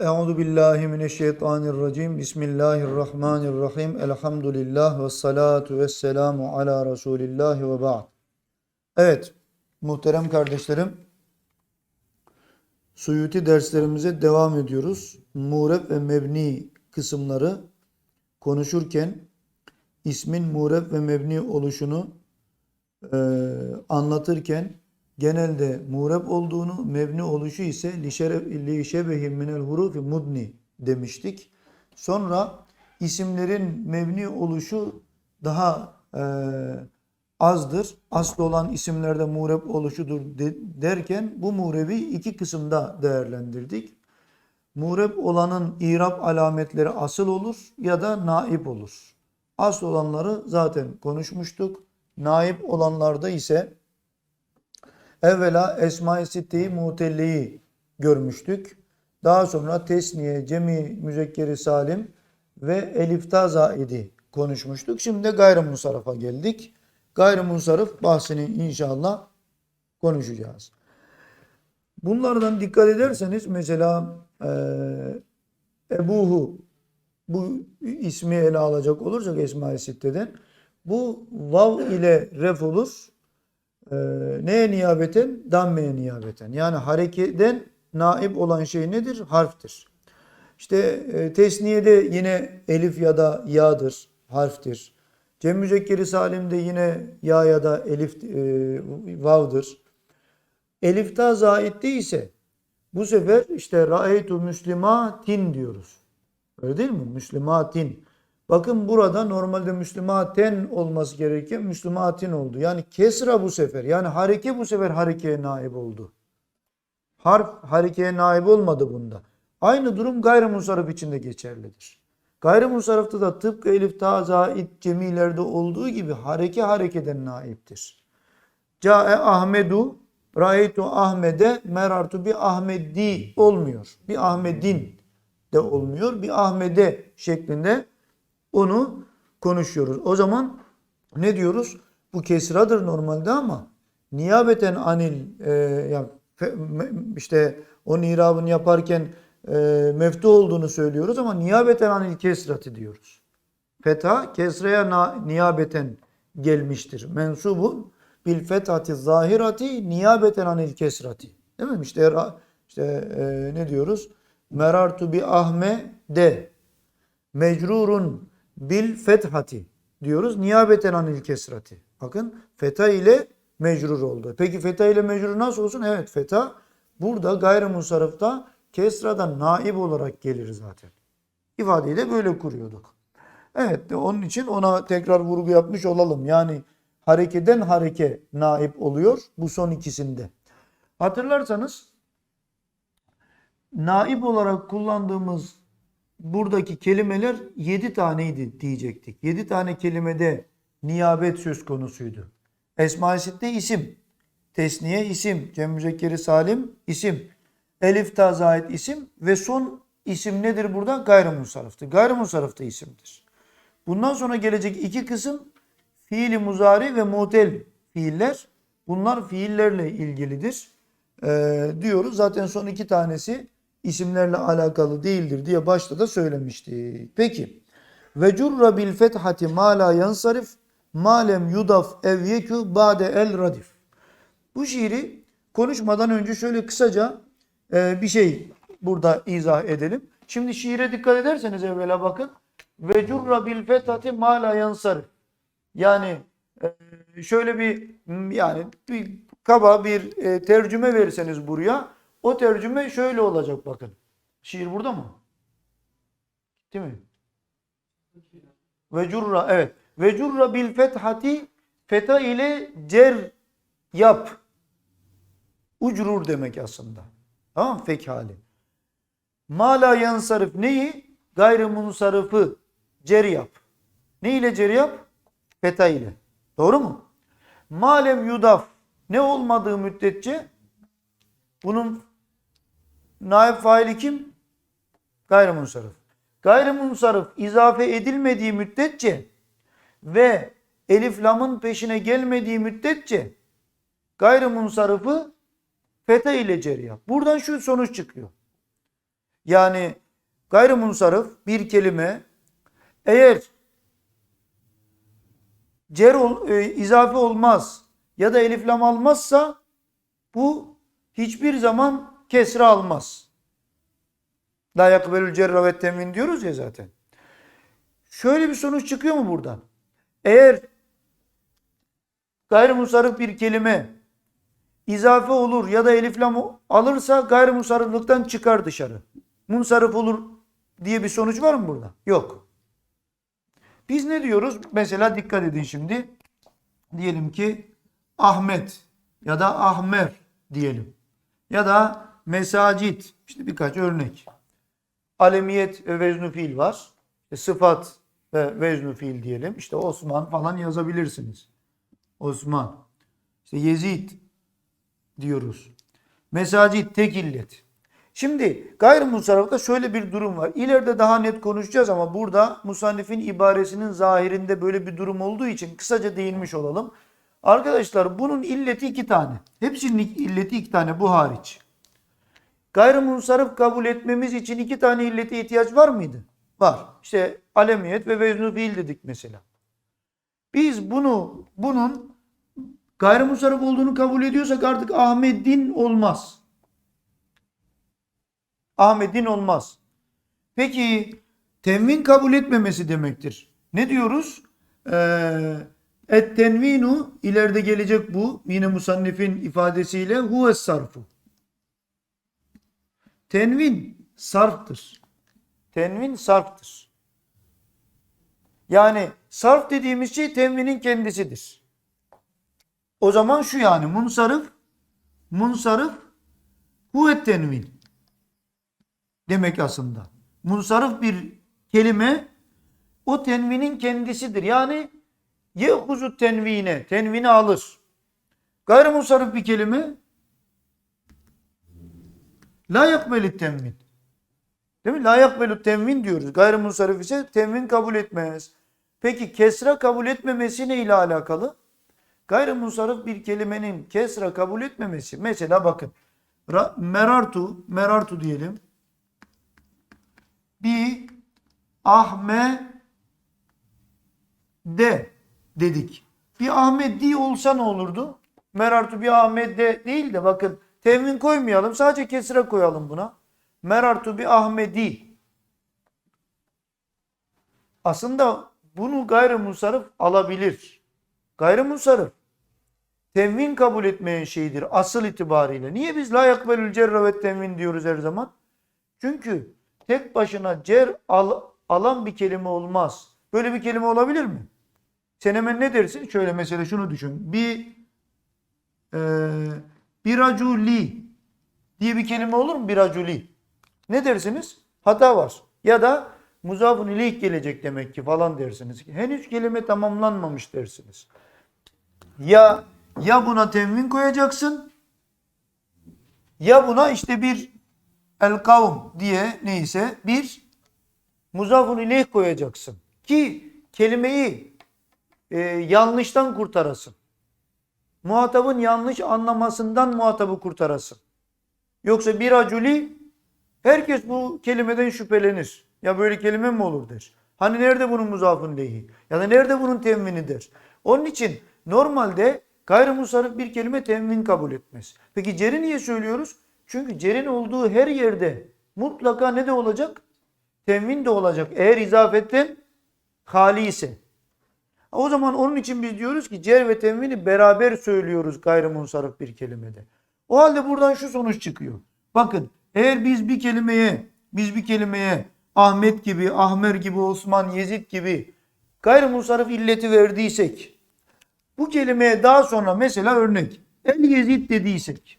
Euzu billahi mineşşeytanirracim. Bismillahirrahmanirrahim. Elhamdülillah ve salatu ve selamu ala Resulillah ve ba'd. Evet, muhterem kardeşlerim. Suyuti derslerimize devam ediyoruz. Mureb ve mebni kısımları konuşurken ismin mureb ve mebni oluşunu e, anlatırken genelde mureb olduğunu, mebni oluşu ise li şebehin minel hurufi mudni demiştik. Sonra isimlerin mebni oluşu daha e, azdır. Asıl olan isimlerde mureb oluşudur de, derken bu murebi iki kısımda değerlendirdik. Mureb olanın irab alametleri asıl olur ya da naip olur. Asıl olanları zaten konuşmuştuk. Naip olanlarda ise evvela Esma-i Sitte'yi mutelliyi görmüştük. Daha sonra tesniye, cemi, müzekkeri salim ve elifta zaidi konuşmuştuk. Şimdi de gayrimusarafa geldik. Gayrimusarif bahsini inşallah konuşacağız. Bunlardan dikkat ederseniz mesela e, Ebuhu bu ismi ele alacak olursak Esma-i Sitte'den bu vav ile ref olur. Ee, neye niyabeten? Dammeye niyabeten. Yani harekeden naib olan şey nedir? Harftir. İşte e, tesniyede yine elif ya da ya'dır, harftir. Cem müzekkeri salimde yine ya ya da elif e, vav'dır. Elifta zaitte ise bu sefer işte ra'eytu müslimatin diyoruz. Öyle değil mi? Müslimatin. Bakın burada normalde Müslümaten olması gereken Müslümatin oldu. Yani kesra bu sefer. Yani hareke bu sefer harekeye naib oldu. Harf harekeye naib olmadı bunda. Aynı durum gayrimusarif için de geçerlidir. Gayrimusarifta da tıpkı elif ta zait cemilerde olduğu gibi hareke harekeden naiptir. Cae Ahmedu Ra'eytu Ahmede merartu bir Ahmedi olmuyor. Bir Ahmedin de olmuyor. Bir Ahmede şeklinde onu konuşuyoruz. O zaman ne diyoruz? Bu kesradır normalde ama niyabeten anil e, ya, fe, me, işte o nirabını yaparken e, meftu olduğunu söylüyoruz ama niyabeten anil kesrati diyoruz. Fetha kesraya na, niyabeten gelmiştir. Mensubun bil fethati zahirati niyabeten anil kesrati. Değil mi? İşte, işte e, ne diyoruz? Merartu bi ahme de mecrurun bil fethati diyoruz. Niyabeten anil kesrati. Bakın feta ile mecrur oldu. Peki feta ile mecrur nasıl olsun? Evet feta burada gayrimusarıfta kesradan naib olarak gelir zaten. İfadeyi de böyle kuruyorduk. Evet onun için ona tekrar vurgu yapmış olalım. Yani harekeden hareke naib oluyor bu son ikisinde. Hatırlarsanız naib olarak kullandığımız buradaki kelimeler 7 taneydi diyecektik. 7 tane kelimede niyabet söz konusuydu. Esma-i Sitte isim, tesniye isim, cem müzekkeri salim isim, elif ta isim ve son isim nedir burada? Gayrimusarıftı. Gayrimusarıf da isimdir. Bundan sonra gelecek iki kısım fiili muzari ve mutel fiiller. Bunlar fiillerle ilgilidir. Ee, diyoruz. Zaten son iki tanesi isimlerle alakalı değildir diye başta da söylemiştik. Peki. Ve curra bil fethati ma la yansarif ma lem yudaf ev yekü ba'de el radif. Bu şiiri konuşmadan önce şöyle kısaca e, bir şey burada izah edelim. Şimdi şiire dikkat ederseniz evvela bakın. Ve curra bil fethati ma la yansarif. Yani e, şöyle bir yani bir kaba bir e, tercüme verirseniz buraya o tercüme şöyle olacak bakın. Şiir burada mı? Değil mi? Ve curra evet. Ve curra bil fethati feta ile cer yap. Ucrur demek aslında. Tamam Fekali. Mala yansarif neyi? Gayrimunsarifı cer yap. Ne ile cer yap? Feta ile. Doğru mu? Malem yudaf ne olmadığı müddetçe bunun naib faili kim? Gayrimunsarif. Gayrimunsarif izafe edilmediği müddetçe ve elif lamın peşine gelmediği müddetçe gayrimunsarifı feta ile cer yap. Buradan şu sonuç çıkıyor. Yani gayrimunsarif bir kelime eğer cer ol, e, izafe olmaz ya da eliflam almazsa bu hiçbir zaman kesre almaz. La yakbelül cerra ve temin diyoruz ya zaten. Şöyle bir sonuç çıkıyor mu buradan? Eğer gayrimusarif bir kelime izafe olur ya da eliflam alırsa gayrimusariflikten çıkar dışarı. Munsarif olur diye bir sonuç var mı burada? Yok. Biz ne diyoruz? Mesela dikkat edin şimdi. Diyelim ki Ahmet ya da Ahmer diyelim. Ya da mesacit. İşte birkaç örnek. Alemiyet ve veznu fiil var. İşte sıfat ve veznu fiil diyelim. İşte Osman falan yazabilirsiniz. Osman. İşte Yezid diyoruz. Mesacit tek illet. Şimdi gayrimusarrafta şöyle bir durum var. İleride daha net konuşacağız ama burada musannifin ibaresinin zahirinde böyle bir durum olduğu için kısaca değinmiş olalım. Arkadaşlar bunun illeti iki tane. Hepsinin illeti iki tane bu hariç. Gayrimunsarif kabul etmemiz için iki tane illete ihtiyaç var mıydı? Var. İşte alemiyet ve veznu fiil dedik mesela. Biz bunu bunun gayrimunsarif olduğunu kabul ediyorsak artık Ahmet'in olmaz. Ahmet'in olmaz. Peki tenvin kabul etmemesi demektir. Ne diyoruz? Ee, et tenvinu ileride gelecek bu yine musannifin ifadesiyle huves sarfu. Tenvin sarftır. Tenvin sarftır. Yani sarf dediğimiz şey tenvinin kendisidir. O zaman şu yani munsarif munsarif huvet tenvin demek aslında. Munsarif bir kelime o tenvinin kendisidir. Yani yehuzu tenvine, tenvini alır. Gayrimunsarif bir kelime la yakbelit tenvin. Değil mi? La yakbelut tenvin diyoruz. Gayrimunsarif ise tenvin kabul etmez. Peki kesra kabul etmemesi ne ile alakalı? Gayrimunsarif bir kelimenin kesra kabul etmemesi. Mesela bakın. Merartu, merartu diyelim bir Ahmet de dedik. Bir Ahmet di olsa ne olurdu? Merartu bir Ahmet de değil de bakın tevmin koymayalım. Sadece kesire koyalım buna. Merartu bir Ahmedi. Aslında bunu gayrimusarif alabilir. Gayrimusarif tevmin kabul etmeyen şeydir asıl itibariyle. Niye biz la yakbelül cerre ve tevmin diyoruz her zaman? Çünkü tek başına cer al, alan bir kelime olmaz. Böyle bir kelime olabilir mi? Sen hemen ne dersin? Şöyle mesela şunu düşün. Bir e, biraculi diye bir kelime olur mu? Biraculi. Ne dersiniz? Hata var. Ya da muzafun ileyh gelecek demek ki falan dersiniz. Henüz kelime tamamlanmamış dersiniz. Ya ya buna temvin koyacaksın ya buna işte bir el kavm diye neyse bir muzafun ileyh koyacaksın. Ki kelimeyi e, yanlıştan kurtarasın. Muhatabın yanlış anlamasından muhatabı kurtarasın. Yoksa bir aculi herkes bu kelimeden şüphelenir. Ya böyle kelime mi olur der. Hani nerede bunun muzafın lehi? Ya da nerede bunun temvini der. Onun için normalde gayrimusarif bir kelime temvin kabul etmez. Peki ceri niye söylüyoruz? Çünkü cerin olduğu her yerde mutlaka ne de olacak? Temvin de olacak. Eğer izafetten hali ise. O zaman onun için biz diyoruz ki cer ve temvini beraber söylüyoruz gayrimunsarif bir kelimede. O halde buradan şu sonuç çıkıyor. Bakın eğer biz bir kelimeye biz bir kelimeye Ahmet gibi, Ahmer gibi, Osman, Yezid gibi gayrimunsarif illeti verdiysek bu kelimeye daha sonra mesela örnek El Yezid dediysek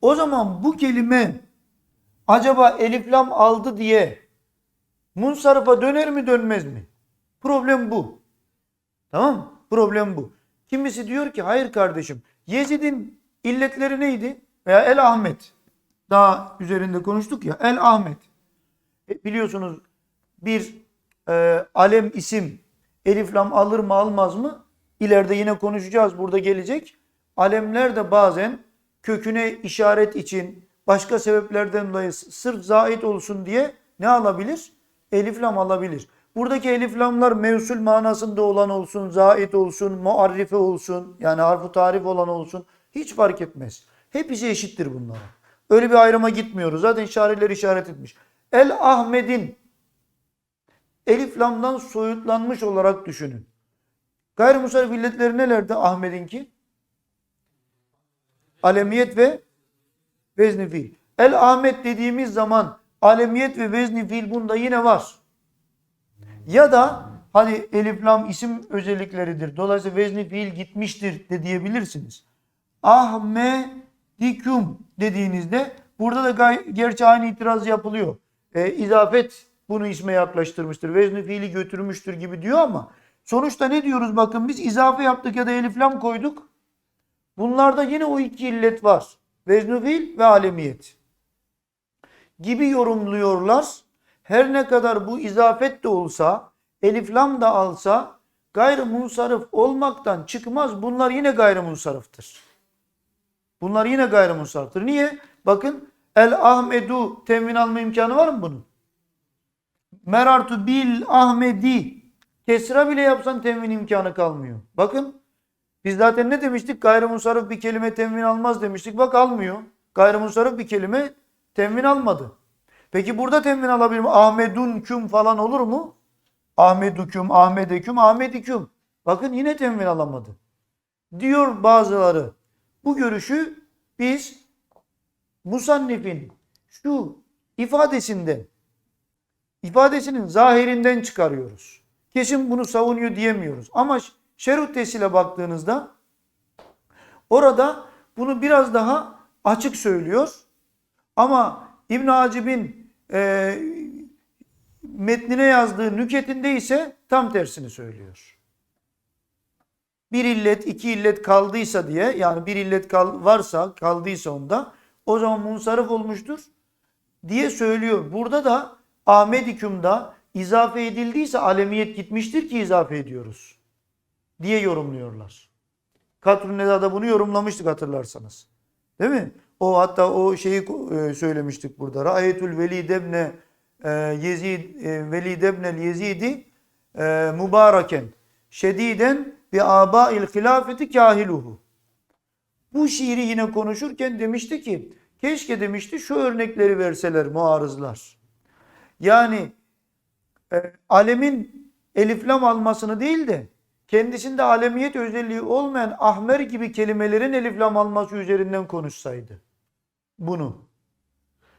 o zaman bu kelime acaba eliflam aldı diye munsarıfa döner mi dönmez mi? Problem bu. Tamam mı? Problem bu. Kimisi diyor ki hayır kardeşim Yezid'in illetleri neydi? Veya El Ahmet. Daha üzerinde konuştuk ya. El Ahmet. E, biliyorsunuz bir e, alem isim eliflam alır mı almaz mı? İleride yine konuşacağız. Burada gelecek. Alemler de bazen köküne işaret için, başka sebeplerden dolayı sırf zait olsun diye ne alabilir? Elif lam alabilir. Buradaki elif lamlar mevsul manasında olan olsun, zait olsun, muarrife olsun, yani harfu tarif olan olsun hiç fark etmez. Hepsi eşittir bunlara. Öyle bir ayrıma gitmiyoruz. Zaten şairler işaret etmiş. El Ahmet'in elif lamdan soyutlanmış olarak düşünün. Gayrimusarif illetleri nelerde Ahmet'inki? Alemiyet ve vezni fiil. El Ahmet dediğimiz zaman alemiyet ve vezni fiil bunda yine var. Ya da hani elif lam isim özellikleridir. Dolayısıyla vezni fiil gitmiştir de diyebilirsiniz. Ahmediküm dediğinizde burada da gay- gerçi aynı itiraz yapılıyor. E, izafet bunu isme yaklaştırmıştır. Vezni fiili götürmüştür gibi diyor ama sonuçta ne diyoruz bakın biz izafe yaptık ya da elif lam koyduk. Bunlarda yine o iki illet var. Vezni fiil ve alemiyet gibi yorumluyorlar. Her ne kadar bu izafet de olsa, elif lam da alsa gayrimunsarif olmaktan çıkmaz. Bunlar yine gayrimunsarıftır. Bunlar yine gayrimunsarıftır. Niye? Bakın el ahmedu temin alma imkanı var mı bunun? Merartu bil ahmedi kesra bile yapsan temin imkanı kalmıyor. Bakın biz zaten ne demiştik? Gayrimunsarif bir kelime temin almaz demiştik. Bak almıyor. Gayrimunsarif bir kelime temin almadı. Peki burada temin alabilir mi? Ahmedun küm falan olur mu? Ahmedüküm, Ahmedeküm, Ahmediküm. Bakın yine temin alamadı. Diyor bazıları. Bu görüşü biz Musannif'in şu ifadesinden ifadesinin zahirinden çıkarıyoruz. Kesin bunu savunuyor diyemiyoruz. Ama şerut tesile baktığınızda orada bunu biraz daha açık söylüyor. Ama İbn Hacib'in e, metnine yazdığı nüketinde ise tam tersini söylüyor. Bir illet, iki illet kaldıysa diye yani bir illet kal, varsa kaldıysa onda o zaman munsarif olmuştur diye söylüyor. Burada da Ahmediküm'da izafe edildiyse alemiyet gitmiştir ki izafe ediyoruz diye yorumluyorlar. Katrun Neda'da bunu yorumlamıştık hatırlarsanız. Değil mi? O hatta o şeyi e, söylemiştik burada. Ra'yetül Velid ebne Yezid e, Velid ebne Yezidi e, mübareken şediden bi abail hilafeti kahiluhu. Bu şiiri yine konuşurken demişti ki keşke demişti şu örnekleri verseler muarızlar. Yani e, alemin eliflam almasını değil de kendisinde alemiyet özelliği olmayan ahmer gibi kelimelerin eliflam alması üzerinden konuşsaydı bunu.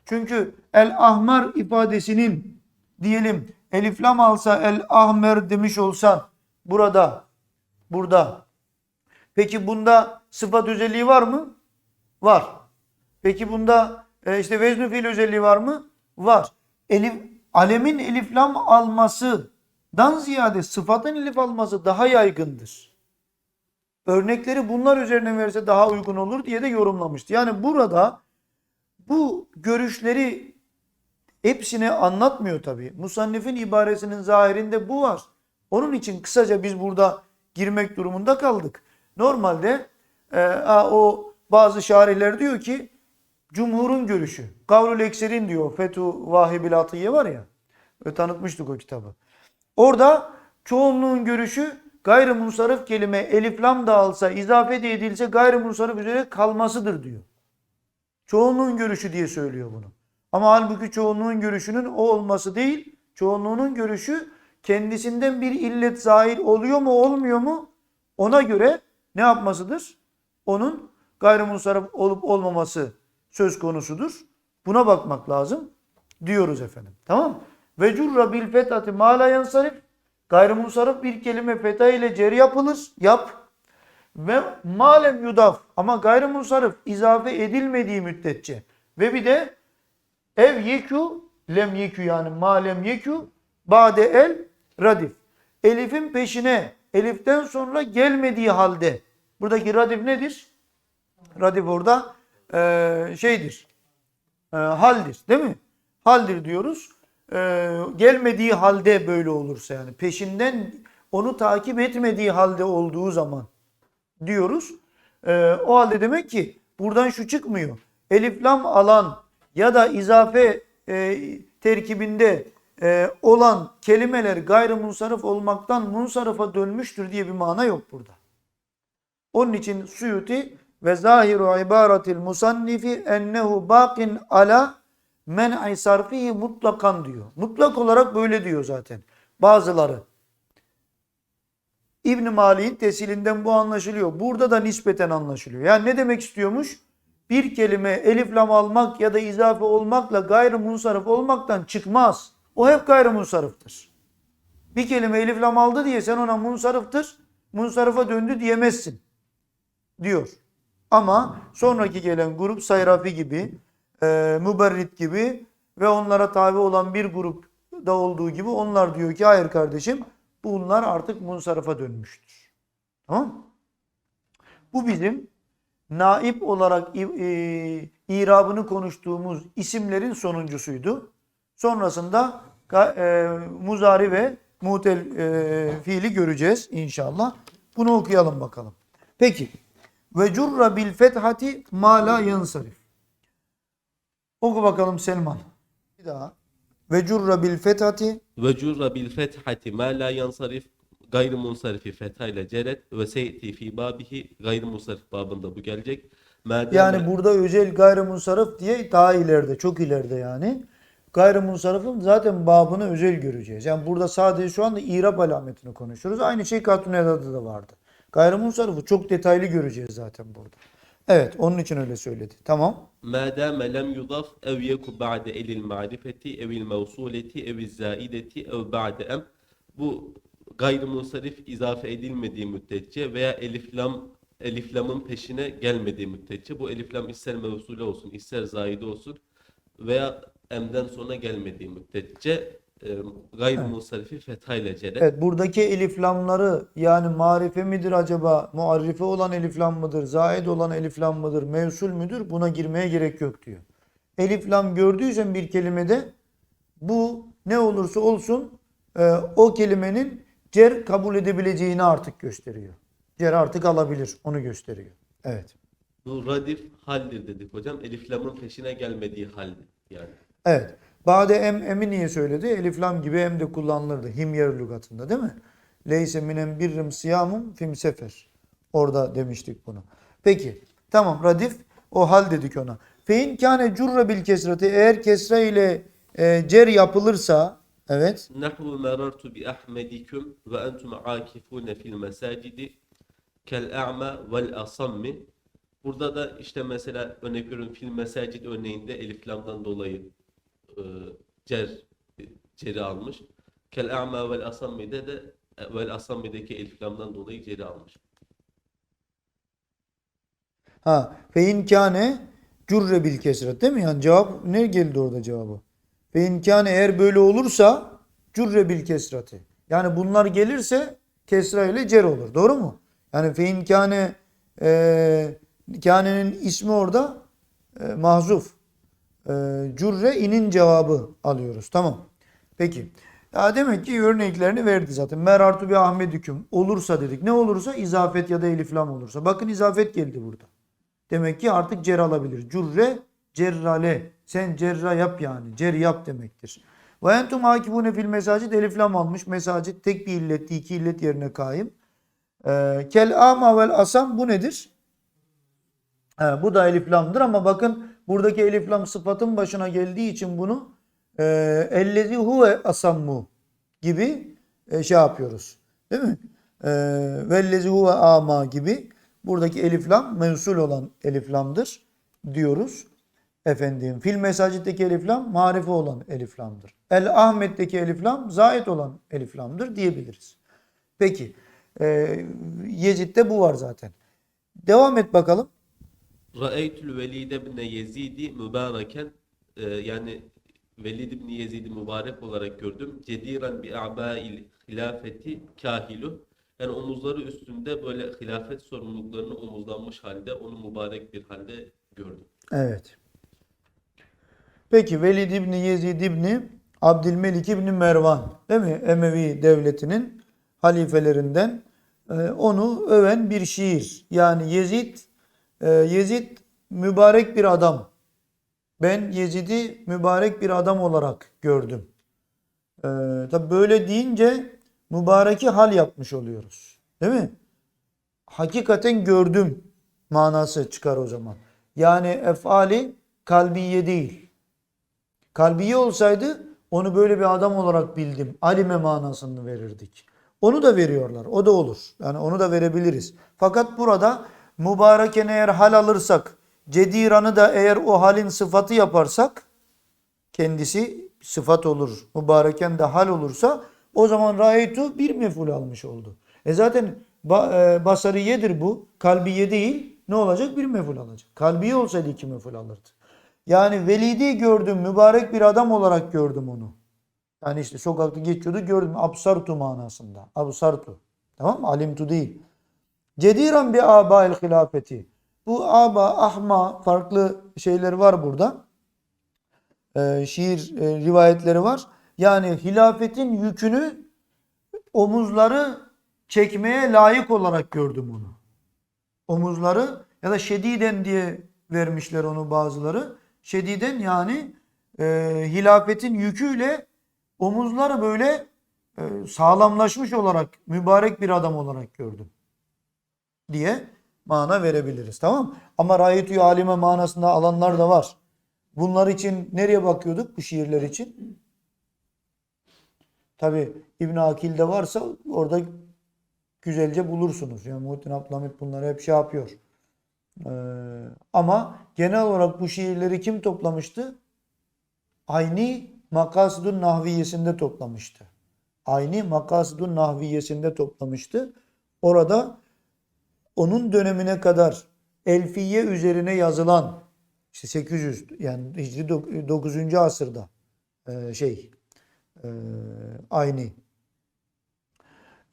Çünkü el ahmer ifadesinin diyelim eliflam alsa el ahmer demiş olsan burada burada peki bunda sıfat özelliği var mı? Var. Peki bunda e, işte vezn fiil özelliği var mı? Var. Elif alemin eliflam almasından ziyade sıfatın elif alması daha yaygındır. Örnekleri bunlar üzerine verse daha uygun olur diye de yorumlamıştı. Yani burada bu görüşleri hepsini anlatmıyor tabi. Musannif'in ibaresinin zahirinde bu var. Onun için kısaca biz burada girmek durumunda kaldık. Normalde e, o bazı şairler diyor ki Cumhurun görüşü. Kavlül Ekser'in diyor. Fethu Vahibil Atiye var ya. Ve tanıtmıştık o kitabı. Orada çoğunluğun görüşü gayrimunsarif kelime elif lam da alsa izafe de edilse gayrimunsarif üzere kalmasıdır diyor. Çoğunluğun görüşü diye söylüyor bunu. Ama halbuki çoğunluğun görüşünün o olması değil, çoğunluğunun görüşü kendisinden bir illet zahir oluyor mu olmuyor mu ona göre ne yapmasıdır? Onun gayrimunsarif olup olmaması söz konusudur. Buna bakmak lazım diyoruz efendim. Tamam? Ve curra bil fethati ma la yansarif. Gayrimunsarif bir kelime fetha ile cer yapılır. Yap. Ve malem yudaf. Ama gayrimunsarif izafe edilmediği müddetçe. Ve bir de ev yekü lem yekü yani malem yekü bade el radif. Elif'in peşine eliften sonra gelmediği halde. Buradaki radif nedir? Radif orada e, şeydir. E, haldir değil mi? Haldir diyoruz. E, gelmediği halde böyle olursa yani peşinden onu takip etmediği halde olduğu zaman diyoruz. E, o halde demek ki buradan şu çıkmıyor. eliflam alan ya da izafe e, terkibinde e, olan kelimeler gayrimunsarif olmaktan munsarifa dönmüştür diye bir mana yok burada. Onun için Suyuti ve zahiru ibaratil musannifi ennehu bakin ala men'i sarfihi mutlakan diyor. Mutlak olarak böyle diyor zaten. Bazıları. İbn Mali'nin tesilinden bu anlaşılıyor. Burada da nispeten anlaşılıyor. Yani ne demek istiyormuş? Bir kelime elif lam almak ya da izafe olmakla gayrimunsarif olmaktan çıkmaz. O hep gayrimunsariftir. Bir kelime elif lam aldı diye sen ona munsarıftır, munsarıfa döndü diyemezsin diyor. Ama sonraki gelen grup Sayrafi gibi, e, Müberrit gibi ve onlara tabi olan bir grup da olduğu gibi onlar diyor ki hayır kardeşim bunlar artık munsarıfa dönmüştür. Tamam? Bu bizim naip olarak e, irabını konuştuğumuz isimlerin sonuncusuydu. Sonrasında e, muzari ve mutel e, fiili göreceğiz inşallah. Bunu okuyalım bakalım. Peki. Ve curra bil fethati ma la yansarif. Oku bakalım Selman. Bir daha. Ve curra bil fethati Ve curra bil fethati ma la yansarif gayrimunsarifi fethayla ceret ve seyti fi babihi gayrimunsarif babında bu gelecek. Madem yani burada özel gayrimunsarif diye daha ileride çok ileride yani. Gayrimunsarifin zaten babını özel göreceğiz. Yani burada sadece şu anda irab alametini konuşuyoruz. Aynı şey Katuneda'da da vardı. Gayrimunsarifı çok detaylı göreceğiz zaten burada. Evet onun için öyle söyledi. Tamam. Ma dame lem yudaf ev yeku ba'de elil marifeti evil mevsuleti evil zaideti ev ba'de em. Bu gayrimunsarif izafe edilmediği müddetçe veya eliflam eliflamın peşine gelmediği müddetçe bu eliflam ister mevsule olsun ister zaide olsun veya emden sonra gelmediği müddetçe e, gayrimunsarifi fethayla cere Evet buradaki eliflamları yani marife midir acaba? Muarrife olan eliflam mıdır? Zaid olan eliflam mıdır? Mevsul müdür? Buna girmeye gerek yok diyor. Eliflam gördüysen bir kelimede bu ne olursa olsun e, o kelimenin cer kabul edebileceğini artık gösteriyor. Cer artık alabilir onu gösteriyor. Evet. bu radif haldir dedik hocam eliflamın peşine gelmediği haldir yani. Evet. Bade em emi niye söyledi? Elif lam gibi em de kullanılırdı. Himyer lügatında değil mi? Leyse minen birrim siyamum fim sefer. Orada demiştik bunu. Peki. Tamam radif o hal dedik ona. Fein kâne curra bil kesrati eğer kesre ile e, cer yapılırsa evet Nahvu merartu bi ahmedikum ve entum akifune fil mesacidi kel a'ma vel asammi. Burada da işte mesela örnek veriyorum fil mesacid örneğinde elif lamdan dolayı cer ceri almış. Kel a'ma vel asammi'de de vel asammi'deki elif lamdan dolayı ceri almış. ha fein kâne curre bil kesret değil mi? Yani cevap ne geldi orada cevabı? Fein kâne eğer böyle olursa curre bil kesrati. Yani bunlar gelirse kesra ile cer olur. Doğru mu? Yani fein kâne e, kânenin ismi orada e, mahzuf. E, curre inin cevabı alıyoruz. Tamam. Peki. Ya demek ki örneklerini verdi zaten. Merartu bi Ahmedüküm olursa dedik. Ne olursa izafet ya da eliflam olursa. Bakın izafet geldi burada. Demek ki artık cer alabilir. Curre cerrale. Sen cerra yap yani. Cer yap demektir. Ve entum hakibune fil mesacid eliflam almış. Mesacid tek bir illet, iki illet yerine kaim. Ee, kel ama vel asam bu nedir? He, bu da eliflamdır ama bakın buradaki eliflam sıfatın başına geldiği için bunu e, ellezi huve asammu gibi e, şey yapıyoruz. Değil mi? E, vellezi huve ama gibi buradaki eliflam mevsul olan eliflamdır diyoruz. Efendim fil mesacitteki eliflam marife olan eliflamdır. El Ahmet'teki eliflam zait olan eliflamdır diyebiliriz. Peki e, Yezid'de bu var zaten. Devam et bakalım. Ra'eytul Velid ibn Yezid'i mübareken e, yani Velid ibn Yezid'i mübarek olarak gördüm. Cediren bi a'ba'il hilafeti kahilu. Yani omuzları üstünde böyle hilafet sorumluluklarını omuzlanmış halde onu mübarek bir halde gördüm. Evet. Peki Velid İbni Yezid İbni Abdülmelik İbni Mervan değil mi? Emevi devletinin halifelerinden Ee, onu öven bir şiir. Yani Yezid e, Yezid mübarek bir adam Ben Yezid'i mübarek bir adam olarak gördüm. Ee, tabi böyle deyince mübareki hal yapmış oluyoruz. Değil mi? Hakikaten gördüm manası çıkar o zaman. Yani efali kalbiye değil. Kalbiye olsaydı onu böyle bir adam olarak bildim. Alime manasını verirdik. Onu da veriyorlar. O da olur. Yani onu da verebiliriz. Fakat burada mübareken eğer hal alırsak, cediranı da eğer o halin sıfatı yaparsak kendisi sıfat olur. Mübareken de hal olursa o zaman raytu bir meful almış oldu. E zaten e, basariyedir bu. Kalbiye değil. Ne olacak? Bir meful alacak. Kalbiye olsaydı iki meful alırdı. Yani velidi gördüm. Mübarek bir adam olarak gördüm onu. Yani işte sokakta geçiyordu gördüm. Absartu manasında. Absartu. Tamam mı? Alimtu değil. Cediran bi abail hilafeti. Bu aba, ahma farklı şeyler var burada. Ee, şiir e, rivayetleri var. Yani hilafetin yükünü omuzları çekmeye layık olarak gördüm onu. Omuzları ya da şediden diye vermişler onu bazıları. Şediden yani e, hilafetin yüküyle omuzları böyle e, sağlamlaşmış olarak mübarek bir adam olarak gördüm diye mana verebiliriz. Tamam? Ama rayetü alime manasında alanlar da var. Bunlar için nereye bakıyorduk bu şiirler için? Tabi İbn Akil'de varsa orada güzelce bulursunuz. Yani Muhittin Abdülhamit bunları hep şey yapıyor. Ee, ama genel olarak bu şiirleri kim toplamıştı? Ayni Makasidun Nahviyesinde toplamıştı. Ayni Makasidun Nahviyesinde toplamıştı. Orada onun dönemine kadar Elfiye üzerine yazılan işte 800 yani Hicri 9. asırda e, şey aynı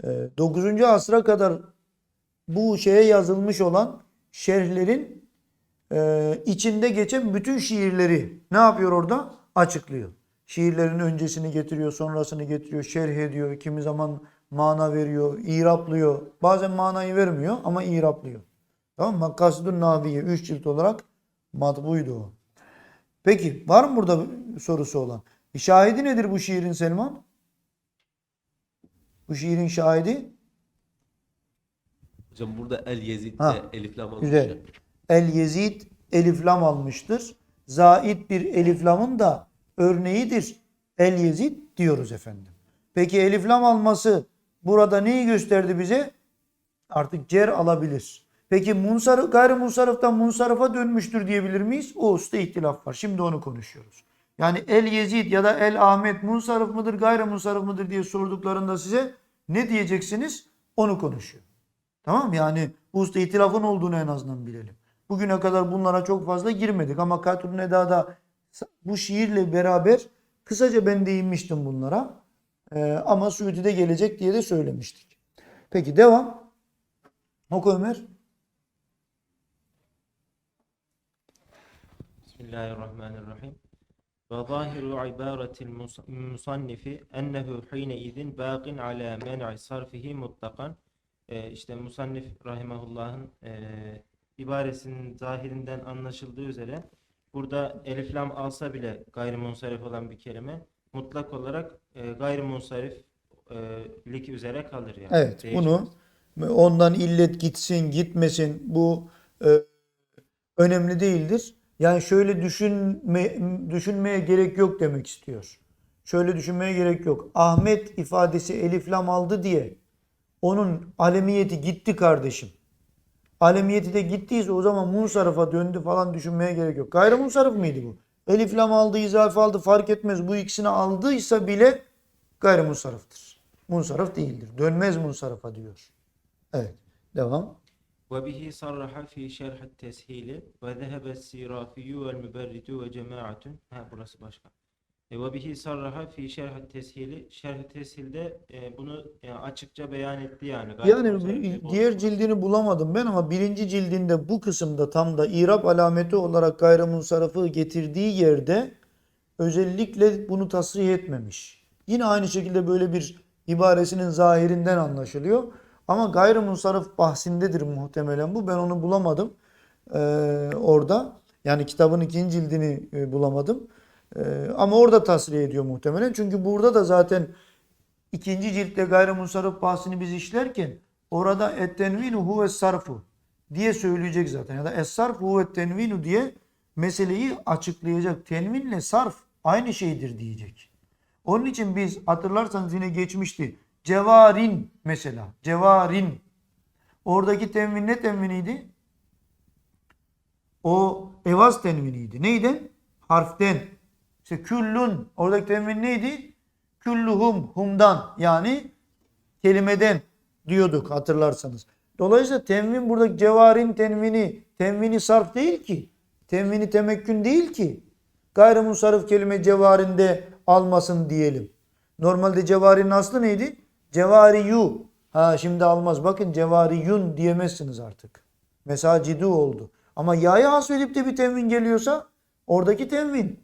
9. asra kadar bu şeye yazılmış olan şerhlerin e, içinde geçen bütün şiirleri ne yapıyor orada? Açıklıyor. Şiirlerin öncesini getiriyor, sonrasını getiriyor, şerh ediyor, kimi zaman mana veriyor, iraplıyor. Bazen manayı vermiyor ama iraplıyor. Tamam mı? Makasudun Naviye 3 cilt olarak matbuydu o. Peki var mı burada sorusu olan? E, şahidi nedir bu şiirin Selman? Bu şiirin şahidi? Hocam burada El Yezid'de Ha, elif lam almış Güzel. El Yezid elif lam almıştır. Zait bir elif lamın da örneğidir. El Yezid diyoruz efendim. Peki elif lam alması burada neyi gösterdi bize? Artık cer alabilir. Peki munsarif, gayrimunsariften munsarifa dönmüştür diyebilir miyiz? O usta ihtilaf var. Şimdi onu konuşuyoruz. Yani El Yezid ya da El Ahmet munsarif mıdır gayrimunsarif mıdır diye sorduklarında size ne diyeceksiniz? Onu konuşuyor. Tamam? Yani usta ihtilafın olduğunu en azından bilelim. Bugüne kadar bunlara çok fazla girmedik ama Katrun Eda'da bu şiirle beraber kısaca ben değinmiştim bunlara. Ee, ama Suudi'de gelecek diye de söylemiştik. Peki devam. Oku Ömer. Bismillahirrahmanirrahim. Musannifi ennehu hine izin baqin ala men'i sarfihi mutlakan. Ee, işte musannif rahimahullah'ın e, ibaresinin zahirinden anlaşıldığı üzere burada elif lam alsa bile gayrimunsarif olan bir kelime mutlak olarak e, gayrimunsarif e, lik üzere kalır yani. Evet Değişmez. bunu ondan illet gitsin gitmesin bu e, önemli değildir. Yani şöyle düşünme, düşünmeye gerek yok demek istiyor. Şöyle düşünmeye gerek yok. Ahmet ifadesi elif lam aldı diye onun alemiyeti gitti kardeşim. Alemiyeti de gittiyse o zaman munsarafa döndü falan düşünmeye gerek yok. Gayrimunsarif mıydı bu? Elif lam aldı, izafe aldı fark etmez. Bu ikisini aldıysa bile gayrimunsarıftır. Munsarif değildir. Dönmez munsarafa diyor. Evet. Devam. وبه صرح في شرح التسهيل وذهب السيرافي والمبرد وجماعة ha burası başka. Ve bihi sarraha fi şerh teshili. Şerh teshilde bunu e, açıkça beyan etti yani. Gayet yani bir, diğer cildini bulamadım ben ama birinci cildinde bu kısımda tam da irab alameti olarak gayrimunsarafı getirdiği yerde özellikle bunu tasrih etmemiş. Yine aynı şekilde böyle bir ibaresinin zahirinden anlaşılıyor. Ama gayrimunsarif bahsindedir muhtemelen bu. Ben onu bulamadım ee, orada. Yani kitabın ikinci cildini e, bulamadım. E, ama orada tasriye ediyor muhtemelen. Çünkü burada da zaten ikinci ciltte gayrimusarraf bahsini biz işlerken orada et-tenvinu huve sarfu diye söyleyecek zaten. Ya da es-sarf huve tenvinu diye meseleyi açıklayacak. Tenvinle sarf aynı şeydir diyecek. Onun için biz hatırlarsanız yine geçmişti. Cevarin mesela. Cevarin. Oradaki tenvin ne tenviniydi? O evaz tenviniydi. Neydi? Harften. İşte küllün. Oradaki tenvin neydi? Külluhum. Humdan. Yani kelimeden diyorduk hatırlarsanız. Dolayısıyla tenvin buradaki cevarin tenvini, tenvini sarf değil ki. Tenvini temekkün değil ki. Gayrimusarrif kelime cevarinde almasın diyelim. Normalde cevarinin aslı neydi? Cevariyu. Ha şimdi almaz. Bakın cevariyun diyemezsiniz artık. Mesela cidu oldu. Ama ya'ya hasfedip de bir tenvin geliyorsa oradaki tenvin.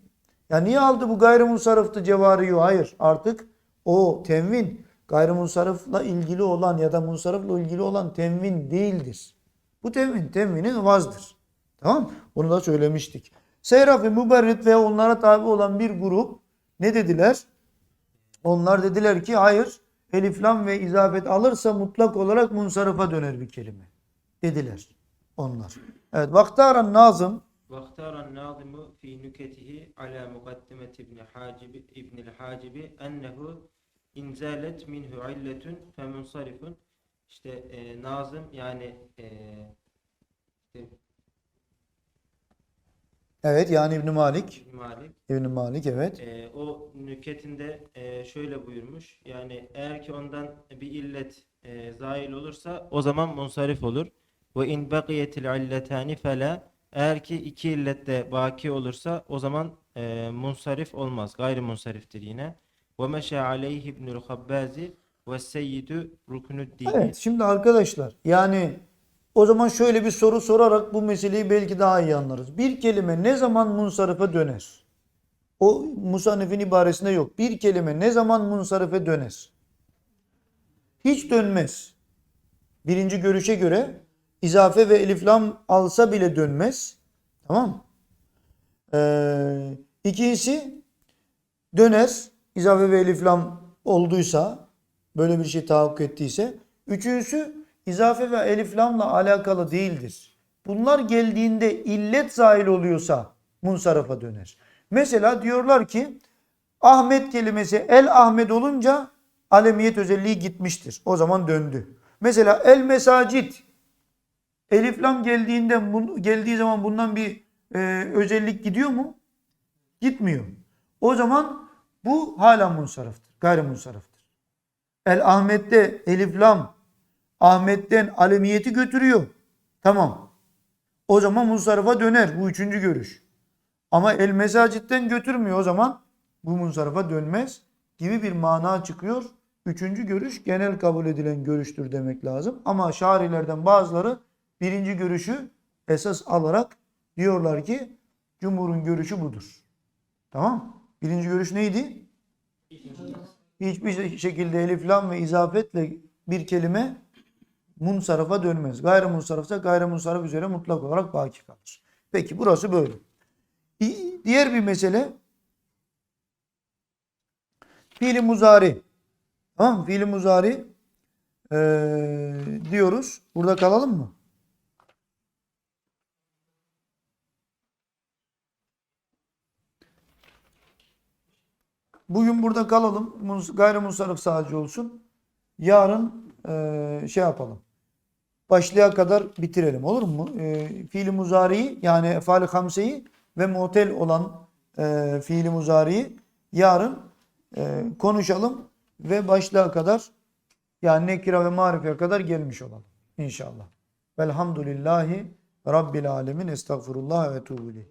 Ya niye aldı bu gayrimusarrıftı cevariyu? Hayır. Artık o tenvin gayrimusarrıfla ilgili olan ya da munsarrıfla ilgili olan tenvin değildir. Bu tenvin, tenvinin vazdır. Tamam Bunu da söylemiştik. Seyraf ve Müberrit ve onlara tabi olan bir grup ne dediler? Onlar dediler ki hayır elif lam ve izafet alırsa mutlak olarak munsarıfa döner bir kelime. Dediler onlar. Evet vaktaran nazım واختار الناظم في نكته على مقدمة ابن حاجب ابن الحاجب أنه إن زالت منه علة فمنصرف işte e, Nazım yani e, işte evet yani İbn Malik İbn Malik İbn Malik evet. e, o nüketinde e, şöyle buyurmuş yani eğer ki ondan bir illet e, zail olursa o zaman munsarif olur ve in baqiyetil illetani fela eğer ki iki illet de baki olursa o zaman e, munsarif olmaz gayrimunsariftir yine ve meşe aleyhi ibnül habbazi ve seyyidü ruknuddin Evet şimdi arkadaşlar yani o zaman şöyle bir soru sorarak bu meseleyi belki daha iyi anlarız. Bir kelime ne zaman munsarife döner? O musannifin ibaresinde yok. Bir kelime ne zaman munsarife döner? Hiç dönmez. Birinci görüşe göre izafe ve eliflam alsa bile dönmez. Tamam Ee, ikincisi döner. İzafe ve eliflam olduysa böyle bir şey tahakkuk ettiyse. Üçüncüsü izafe ve eliflamla alakalı değildir. Bunlar geldiğinde illet zahil oluyorsa munsarafa döner. Mesela diyorlar ki Ahmet kelimesi el Ahmet olunca alemiyet özelliği gitmiştir. O zaman döndü. Mesela el mesacit eliflam geldiğinde bun- geldiği zaman bundan bir e, özellik gidiyor mu? Gitmiyor. O zaman bu hala munsarıftır. Gayrimunsarıftır. El Ahmet'te elif lam Ahmet'ten alemiyeti götürüyor. Tamam. O zaman munsarıfa döner. Bu üçüncü görüş. Ama el mesacitten götürmüyor. O zaman bu munsarıfa dönmez gibi bir mana çıkıyor. Üçüncü görüş genel kabul edilen görüştür demek lazım. Ama şairilerden bazıları birinci görüşü esas alarak diyorlar ki Cumhur'un görüşü budur. Tamam. Birinci görüş neydi? Hiçbir şekilde elif, lam ve izafetle bir kelime munsarafa dönmez. Gayrimunsarafsa gayrimunsaraf üzere mutlak olarak baki kalır. Peki burası böyle. Diğer bir mesele fiili muzari. Tamam? Fiili muzari eee, diyoruz. Burada kalalım mı? Bugün burada kalalım. Gayrimunsarif sadece olsun. Yarın eee, şey yapalım. Başlığa kadar bitirelim olur mu? Eee fiili muzariyi yani efali hamseyi ve mutel olan eee fiili muzariyi yarın eee, konuşalım ve başlığa kadar yani nekira ve marifeye kadar gelmiş olalım inşallah. Velhamdülillahi Rabbil alemin. Estağfurullah ve tuğbu ileyh.